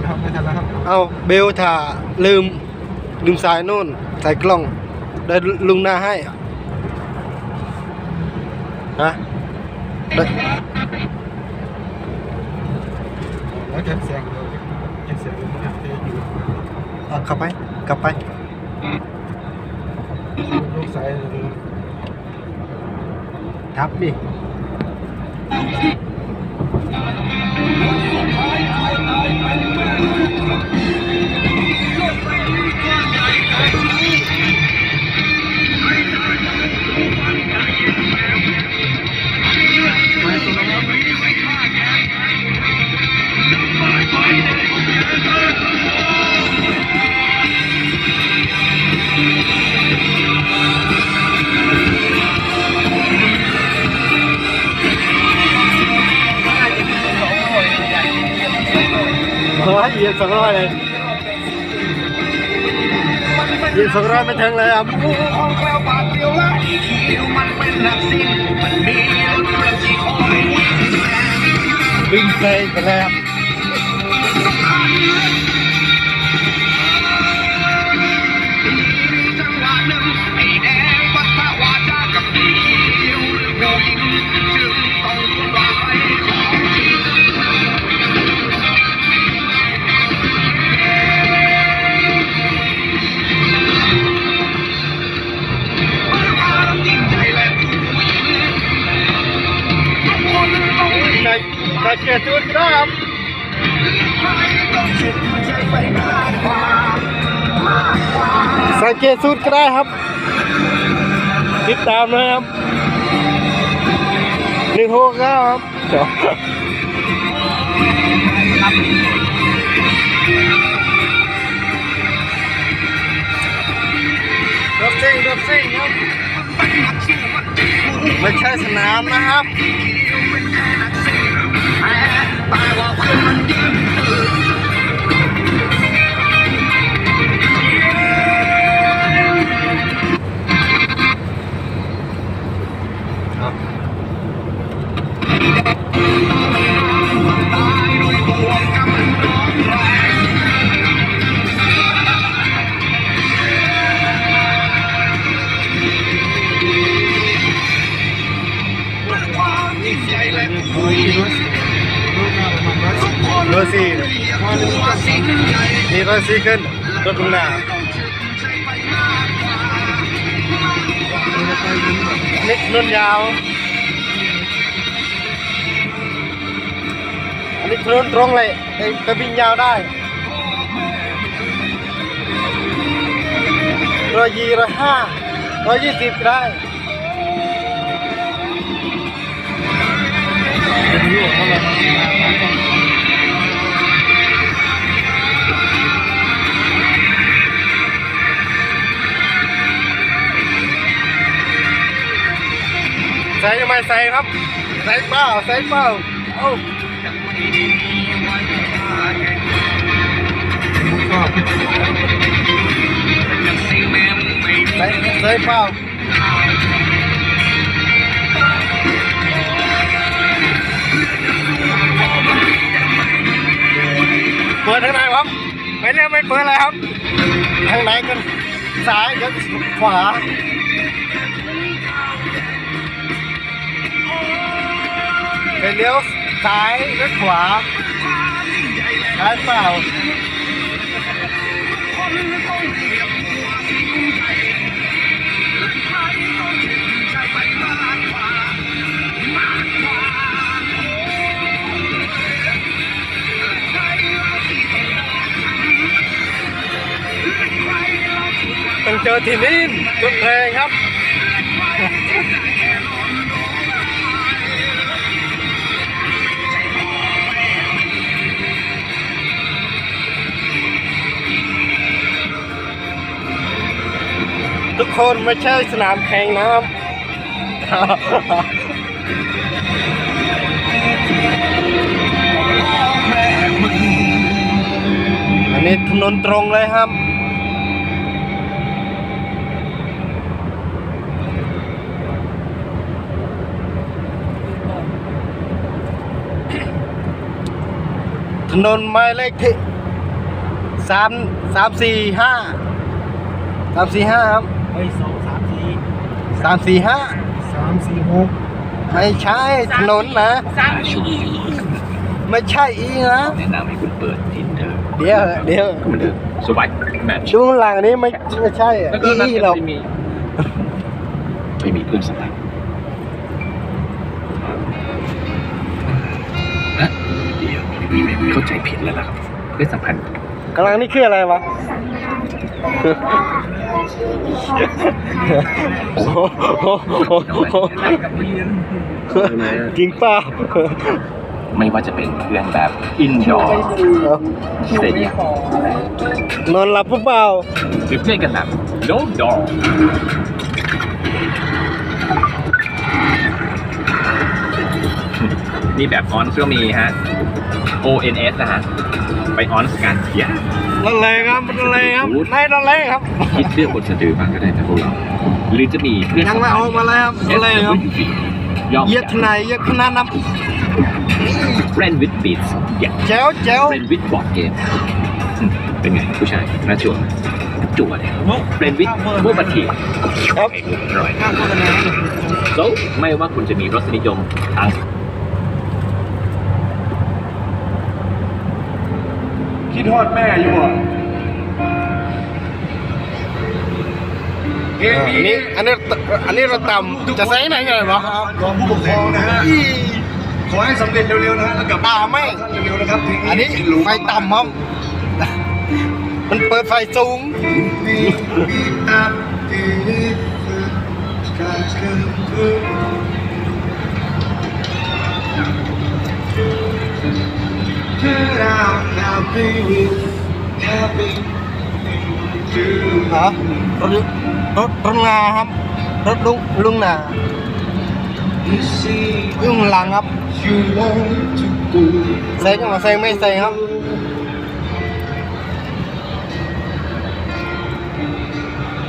นแล้วครับไม่ทันแล้วครับเอาเบลถ้าลืมลืมสายโน่นใส่กล้องได้ลุงหน้าให้ฮะได้แล้วเก็บเสียงเลยเก็บเสียงมันจะอยู่เอากลับไปกลับไปลูกสายทับดิ ยเหยียบสองร้อยเลยยียบสองร้อยไม่ถึงเลยครับวบาดเดียวละเดียวมันเป็นนักสิ่งมันมีรถเครื่องที่คอยวิ่งแซงวิ่งเพลงไปแล้ว ส่ใส่เกียร์จูนก็ได้ครับใครต้องเชื่อใจไปมากกว่ามากกว่าใส่เกียร์สูดก็ได้ครับ ติดตามนะครับหนึ่งหกเก้าครับเดี๋ยวรถซิ่งรถซิ่งครับไม่ใช่สนามนะครับ แพ้แต่ว่าเพื่อนมันยืน นี่รถสี่ขึ้นรถข้างหน้าต้องเชื่ากกว่านิดนุ่นยาว อันนี้ถนนตรงเลยแต่แต่วิ่งยาวได้ร้อยยี่ร้อยห้าร้อยยี่สิบได้เป็นลูกเขาเลย ใส่ยังไงใส่ครับ ใส่เปล่าใส่เปล่าเอ้าใส่ใส่เปล่าเปิดทางไหนครับไม่เรียไม่เปิดเลยครับทางไหนกันซ้ายกับขวา ไปเลี้ยวซ้ายหรือขวาซ้ายเปล่าต้องเจอที่นี่รถแรงครับ คนไม่ใช่สนามแข่งนะครับอันนี้ถนนตรงเลยครับถนนหมายเลขที่สามสามสี่ห้าสามสี่ห้าครับ ฮ้ยสองสามสี่สามสี่ห้าสามสี่หกไม่ใช่ถนนนะ สามอีอีไม่ใช่อีนะ แนะนำให้คุณเปิดทินเดอร์เดี๋ยวเดี๋ยวก็เหมือนเดิมสวัสดแมทช์ดูข้างหลังนี้ไม่ไม่ใช่อะแล้วก็อีนัดอีกันหรอกไม่มีไม่มีเพื่อนสมัครนะเดี๋ยวพี่ไม่เข้าใจผิดแล้วล่ะครับเพื่อนสัมพันธ์กำลังนี่คืออะไรวะ โอ้โหจริงเปล่าไม่ว่าจะเป็นเพื่อนแบบอินดอร์สเตเดียมนอนหลับหรือเปล่าหรือเพื่อนกันแบบโนดอร์นี่แบบออนก็มีฮะ ONS นะฮะ ไปออนกันอย่า นั่นเลยครับนั่นเลยครับไม่นั่นเลยครับ คิดเรื่องบนสะดือบ้างก็ได้นะพวกเรา หรือจะมีเพื่อนยังไม่ออกมาเลยครับนั่นเลยครับยอมเหยียดไหนเหยียดขนาดนั้นเฟรนวิดบีทอย่าแจ๋วแจ๋วเฟรนวิดบอร์ดเกมเป็นไงผู้ชายน่าจั่วไหมจั่วเนี่ยเฟรนวิดโมบัตทีครับไอ้ลูกอร่อยโซไม่ว่าคุณจะมีรสนิยมทาง คิดทอดแม่อยู่อะเกมอันนี้อันนี้อันนี้เราต่ำจะใส่ไหนกันวะรองผู้ปกครองนะฮะขอให้สำเร็จเร็วๆนะฮะแล้วกลับอ่าไม่ ท่านเร็วๆนะครับเพลงอันนี้ไฟต่ำครับ มันเปิดไฟสูงมีมีอัพดีการเกิดขึ้น Turn out happy with happy to ฮะรถรถรถงาครับ รถลุงลุงนา you see ลุงหลังครับ you want to go เซงกับเซงไม่เซงครับ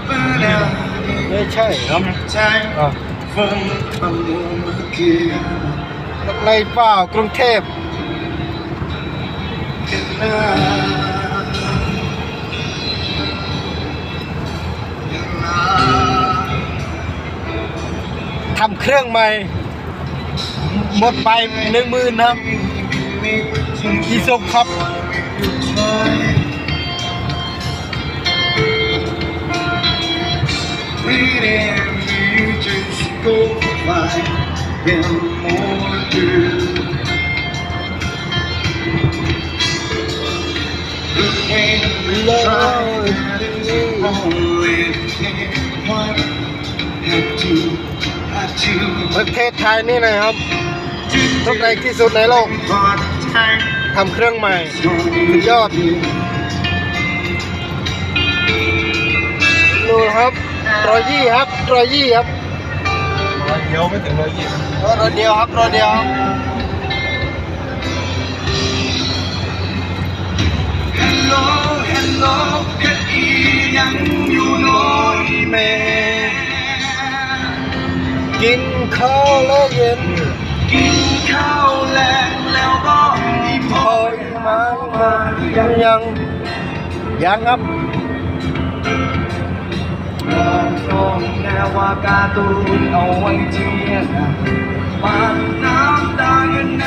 But now ไม่ใช่ครับ time อะ from a moment again รถในเปล่ากรุงเทพ ทำเครื่องใหม่ หมดไปหนึ่งหมื่นครับกี่ศพครับ Yeah, more go by had to ประเทศไทยนี่นะครับรถแรงที่สุดในโลก but time ทำเครื่องใหม่สุดยอดดูครับรอยยี่ครับรอยยี่ครับร้อยเดียวไม่ถึงร้อยยี่รอยเดียวครับรอยเดียวครับ Hello Hello แค่อียังอยู่น้อยแม่กินข้าวแล้วเย็น กินข้าวแลงแล้วก็อีพพออยมามายังยังยังครับตรงแนวาการ์ตูนเอาไว้เทียนปานน้ำตาเงินใน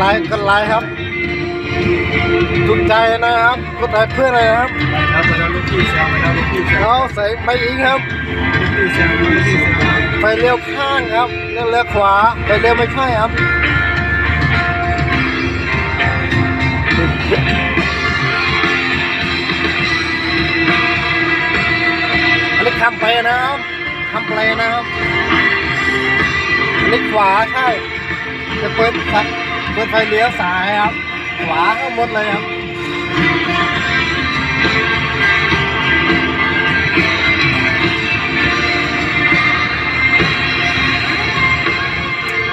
ไลค์กดไลค์ครับถูกใจนะครับกดไลค์เพื่อนเลยนะครับไปแล้วไปแล้วลูกพี่แซวไปแล้วลูกพี่แซวเอาใส่ไปอีกครับลูกพี่แซวลูกพี่แซวไฟเลี้ยวข้างครับเลี้ยวเลี้ยวขวาไฟเลี้ยวไม่ใช่ครับอันนี้คำไปนะครับคำไปนะครับอันนี้ขวาใช่จะเปิดไฟ เปิดไฟเลี้ยวซ้ายครับ ขวาก็หมดเลยครับ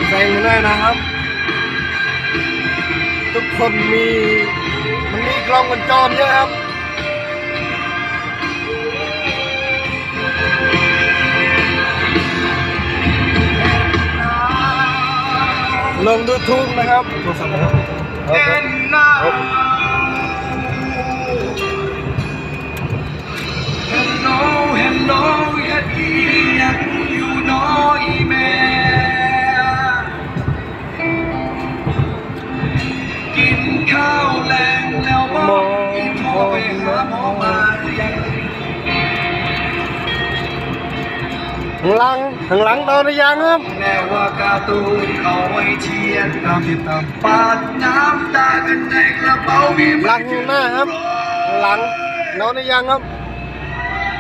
แซงมเลยนะครับ ทุกคนมี มันมีกล้องมันจอมเยอะครับ ลงดูทูบนะครับโทรศัพท์นะครับ And now Hello Hello อยากอีอยากอยู่งมอมาหรือยังข้างหลัง ข้างหลังโดนหรือยังครับแน่ว่าการ์ตูนเอาไว้เชียร์ตามติดตามปาดน้ำตากันในกระเป๋ามีหลังหน้าครับ หลังโดนหรือยังครับ